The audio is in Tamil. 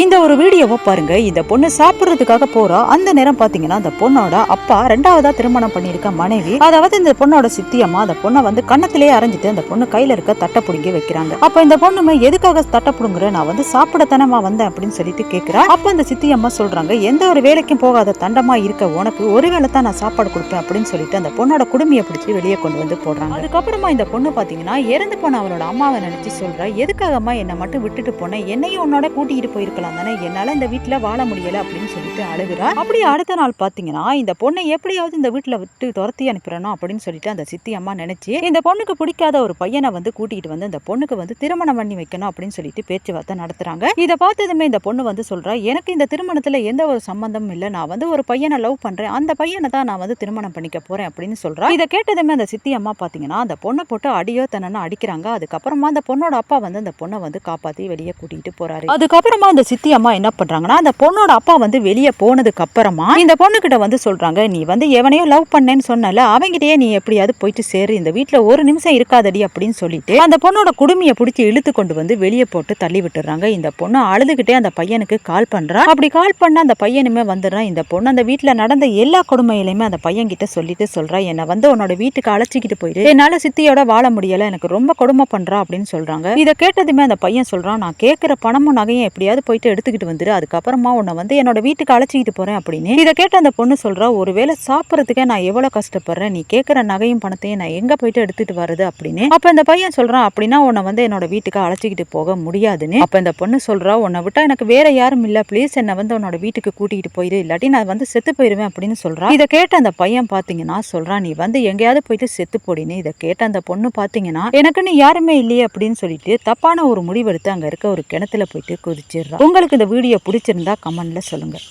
இந்த ஒரு வீடியோவை பாருங்க. இந்த பொண்ணு சாப்பிடுறதுக்காக போறா. அந்த நேரம் பாத்தீங்கன்னா அந்த பொண்ணோட அப்பா ரெண்டாவதா திருமணம் பண்ணிருக்க மனைவி. அதாவது இந்த பொண்ணோட சித்தியம்மா அந்த பொண்ணை வந்து கண்ணத்திலேயே அரைஞ்சிட்டு அந்த பொண்ணு கையில இருக்க தட்டை பிடுங்கி வைக்கிறாங்க. அப்ப இந்த பொண்ணுமே எதுக்காக தட்டை பிடுங்குற? நான் வந்து சாப்பிடத்தனமா வந்தேன் அப்படின்னு சொல்லிட்டு கேக்குறா. அப்ப அந்த சித்தி அம்மா சொல்றாங்க எந்த ஒரு வேலைக்கும் போகாத தண்டமா இருக்க. உனக்கு ஒரு வேளை தான் நான் சாப்பாடு கொடுப்பேன் அப்படின்னு சொல்லிட்டு அந்த பொண்ணோட குடுமையை பிடிச்சி வெளியே கொண்டு வந்து போடுறாங்க. அதுக்கப்புறமா இந்த பொண்ணு பாத்தீங்கன்னா இறந்து போன அவளோட அம்மாவை நினைச்சு சொல்றா எதுக்காகம்மா என்னை மட்டும் விட்டுட்டு போனேன் என்னையும் உன்னோட கூட்டிட்டு இருக்கலாம் தானே? என்னால இந்த வீட்டுல வாழ முடியல அப்படின்னு சொல்லிட்டு அழுகுறா. அப்படி அடுத்த நாள் பாத்தீங்கன்னா இந்த பொண்ணை எப்படியாவது இந்த வீட்டுல விட்டு துரத்தி அனுப்பிடணும் அப்படின்னு சொல்லிட்டு அந்த சித்தி அம்மா நினைச்சு இந்த பொண்ணுக்கு பிடிக்காத ஒரு பையனை வந்து கூட்டிட்டு வந்து இந்த பொண்ணுக்கு வந்து திருமணம் பண்ணி வைக்கணும் அப்படின்னு சொல்லிட்டு பேச்சுவார்த்தை நடத்துறாங்க. இதை பார்த்ததுமே இந்த பொண்ணு வந்து சொல்றா எனக்கு இந்த திருமணத்துல எந்த ஒரு சம்பந்தமும் இல்லை. நான் வந்து ஒரு பையனை லவ் பண்றேன். அந்த பையனை தான் நான் வந்து திருமணம் பண்ணிக்க போறேன் அப்படின்னு சொல்றா. இதை கேட்டதுமே அந்த சித்தி அம்மா பாத்தீங்கன்னா அந்த பொண்ணை போட்டு அடியோ தன்னன்னு அடிக்கிறாங்க. அதுக்கப்புறமா அந்த பொண்ணோட அப்பா வந்து அந்த பொண்ணை வந்து காப்பாத்தி வெளியே கூட்டிட்டு போறாரு. அதுக்கப்புறமா அந்த சித்தி அம்மா என்ன பண்ணுறாங்கன்னா அந்த பொண்ணோட அப்பா வந்து வெளியே போனதுக்கு அப்புறமா இந்த பொண்ணுக்கிட்ட வந்து சொல்கிறாங்க நீ வந்து எவனையோ லவ் பண்ணேன்னு சொன்னல அவங்கிட்டயே நீ எப்படியாவது போயிட்டு சேரு இந்த வீட்டில் ஒரு நிமிஷம் இருக்காதடி அப்படின்னு சொல்லிட்டு அந்த பொண்ணோட குடுமையை பிடிச்சி இழுத்து கொண்டு வந்து வெளியே போட்டு தள்ளி விட்டுறாங்க. இந்த பொண்ணு அழுதுகிட்டே அந்த பையனுக்கு கால் பண்ணுறான் அப்படி கால் பண்ண அந்த பையனுமே வந்துடுறான் இந்த பொண்ணு அந்த வீட்டில் நடந்த எல்லா கொடுமையிலையுமே அந்த பையன் கிட்ட சொல்லிட்டு சொல்கிறான் என்னை வந்து உன்னோட வீட்டுக்கு அழைச்சிக்கிட்டு போயிடு என்னால் சித்தியோட வாழ முடியலை. எனக்கு ரொம்ப கொடுமை பண்ணுறா அப்படின்னு சொல்கிறாங்க இதை கேட்டதுமே அந்த பையன் சொல்கிறான் நான் கேட்குற பணமும் நகையும் எப்படியாவது போயிட்டு எடுத்துக்கிட்டு வந்துரு. அதுக்கப்புறமா உன்னை வந்து என்னோட வீட்டுக்கு அழைச்சிக்கிட்டு போறேன் அப்படின்னு. இதை கேட்ட அந்த பொண்ணு சொல்றா ஒருவேளை சாப்பிட்றதுக்கே நான் எவ்வளவு கஷ்டப்படுறேன்? நீ கேட்குற நகையும் பணத்தையும் நான் எங்க போயிட்டு எடுத்துட்டு வர்றது? அப்படின்னு. அப்ப இந்த பையன் சொல்றான் அப்படின்னா உன்னை வந்து என்னோட வீட்டுக்கு அழைச்சிக்கிட்டு போக முடியாதுன்னு. அப்ப இந்த பொண்ணு சொல்றா உன்னை விட்டா எனக்கு வேற யாரும் இல்ல. ப்ளீஸ் என்னை வந்து உன்னோட வீட்டுக்கு கூட்டிகிட்டு போயிரு. இல்லாட்டி நான் வந்து செத்து போயிருவேன் அப்படின்னு சொல்றான் இதை கேட்ட அந்த பையன் பாத்தீங்கன்னா சொல்றான் நீ வந்து எங்கேயாவது போயிட்டு செத்து போடின்னு. இதை கேட்ட அந்த பொண்ணு பாத்தீங்கன்னா எனக்குன்னு யாருமே இல்லையே அப்படின்னு சொல்லிட்டு தப்பான ஒரு முடிவெடுத்து அங்க இருக்க ஒரு கிணத்துல போயிட்டு குதிச்சிடுறான் உங்களுக்கு இந்த வீடியோ பிடிச்சிருந்தா கமெண்டில் சொல்லுங்கள்